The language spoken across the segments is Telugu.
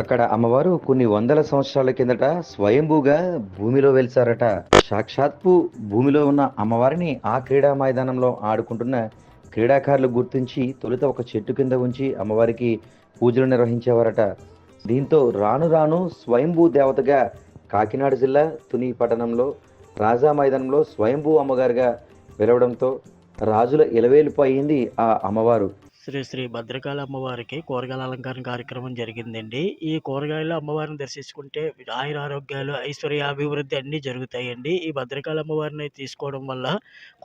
అక్కడ అమ్మవారు కొన్ని వందల సంవత్సరాల కిందట స్వయంభూగా భూమిలో వెలిసారట. సాక్షాత్పు భూమిలో ఉన్న అమ్మవారిని ఆ క్రీడా మైదానంలో ఆడుకుంటున్న క్రీడాకారులు గుర్తించి తొలుత ఒక చెట్టు కింద ఉంచి అమ్మవారికి పూజలు నిర్వహించేవారట. దీంతో రాను రాను స్వయంభూ దేవతగా కాకినాడ జిల్లా తుని పట్టణంలో రాజా మైదానంలో స్వయంభూ అమ్మగారుగా వెలవడంతో రాజుల ఇలవేలుపు అయింది ఆ అమ్మవారు. శ్రీ శ్రీ భద్రకాళి అమ్మవారికి కూరగాయల అలంకరణ కార్యక్రమం జరిగిందండి. ఈ కూరగాయల అమ్మవారిని దర్శించుకుంటే ఆయుర ఆరోగ్యాలు ఐశ్వర్య అభివృద్ధి అన్నీ జరుగుతాయండి. ఈ భద్రకాళి అమ్మవారిని తీసుకోవడం వల్ల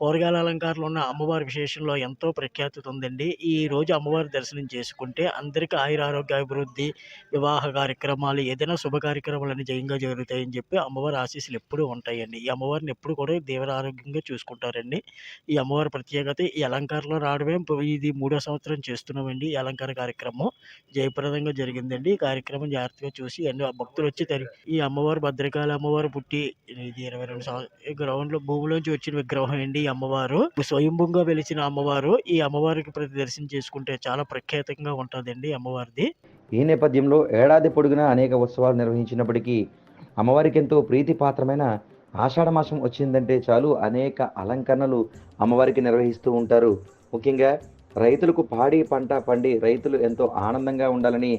కూరగాయల అలంకారంలో ఉన్న అమ్మవారి విశేషంలో ఎంతో ప్రఖ్యాతి ఉందండి. ఈ రోజు అమ్మవారి దర్శనం చేసుకుంటే అందరికీ ఆయుర ఆరోగ్య అభివృద్ధి వివాహ కార్యక్రమాలు ఏదైనా శుభ కార్యక్రమాలు అన్ని జయంగా జరుగుతాయని చెప్పి అమ్మవారి ఆశీస్సులు ఎప్పుడూ ఉంటాయండి. ఈ అమ్మవారిని ఎప్పుడు కూడా దేవర ఆరోగ్యంగా చూసుకుంటారండి. ఈ అమ్మవారి ప్రత్యేకత ఈ అలంకారంలో రావడమే. ఇది మూడో సంవత్సరం చేస్తున్నామండి ఈ అలంకార కార్యక్రమం. జయప్రదంగా జరిగిందండి. ఈ కార్యక్రమం జాగ్రత్తగా చూసి అన్ని భక్తులు వచ్చి తరి ఈ అమ్మవారు భద్రకాళి అమ్మవారు పుట్టి ఇది ఇరవై రెండు సంవత్సరం గ్రౌండ్లో భూమిలోంచి వచ్చిన విగ్రహం అండి ఈ అమ్మవారు. స్వయంభూంగా వెలిచిన అమ్మవారు. ఈ అమ్మవారికి ప్రతి దర్శనం చేసుకుంటే చాలా ప్రఖ్యాతంగా ఉంటుందండి అమ్మవారిది. ఈ నేపథ్యంలో ఏడాది పొడుగునా అనేక ఉత్సవాలు నిర్వహించినప్పటికీ అమ్మవారికి ఎంతో ప్రీతిపాత్రమైన ఆషాఢ మాసం వచ్చిందంటే చాలు అనేక అలంకరణలు అమ్మవారికి నిర్వహిస్తూ ఉంటారు. ముఖ్యంగా రైతులకు పాడి పంట పండి రైతులు ఎంతో ఆనందంగా ఉండాలని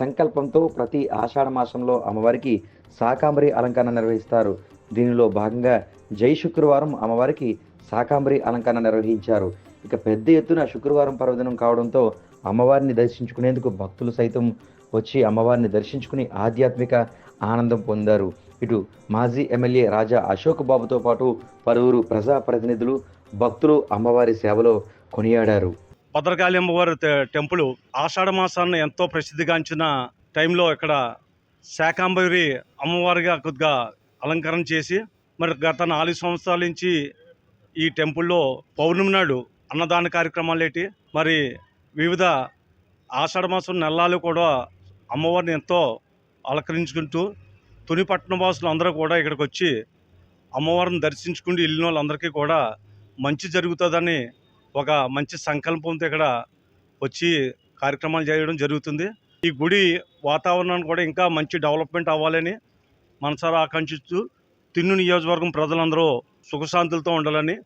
సంకల్పంతో ప్రతి ఆషాఢ మాసంలో అమ్మవారికి శాకాంబరి అలంకరణ నిర్వహిస్తారు. దీనిలో భాగంగా జై శుక్రవారం అమ్మవారికి శాకాంబరి అలంకరణ నిర్వహించారు. ఇక పెద్ద ఎత్తున శుక్రవారం పర్వదినం కావడంతో అమ్మవారిని దర్శించుకునేందుకు భక్తులు సైతం వచ్చి అమ్మవారిని దర్శించుకుని ఆధ్యాత్మిక ఆనందం పొందారు. ఇటు మాజీ ఎమ్మెల్యే రాజా అశోక్ బాబుతో పాటు పలువురు ప్రజాప్రతినిధులు భక్తులు అమ్మవారి సేవలో కొనియాడారు. భద్రకాళి అమ్మవారి టెంపుల్ ఆషాఢ మాసాన్ని ఎంతో ప్రసిద్ధిగాంచిన టైంలో ఇక్కడ శాకాంబరి అమ్మవారిగా కొద్దిగా అలంకరణ చేసి మరి గత నాలుగు సంవత్సరాల నుంచి ఈ టెంపుల్లో పౌర్ణమి నాడు అన్నదాన కార్యక్రమాలు ఏంటి మరి వివిధ ఆషాఢ మాసం నెలలు కూడా అమ్మవారిని ఎంతో అలంకరించుకుంటూ తుని పట్టణ వాసులు అందరూ కూడా ఇక్కడికి వచ్చి అమ్మవారిని దర్శించుకుంటూ వెళ్ళిన వాళ్ళందరికీ కూడా మంచి జరుగుతుందని ఒక మంచి సంకల్పంతో ఇక్కడ వచ్చి కార్యక్రమాలు చేయడం జరుగుతుంది. ఈ గుడి వాతావరణాన్ని కూడా ఇంకా మంచి డెవలప్మెంట్ అవ్వాలని మనసారా ఆకాంక్షిస్తూ తిన్ను నియోజకవర్గం ప్రజలందరూ సుఖశాంతులతో ఉండాలని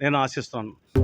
నేను ఆశిస్తాను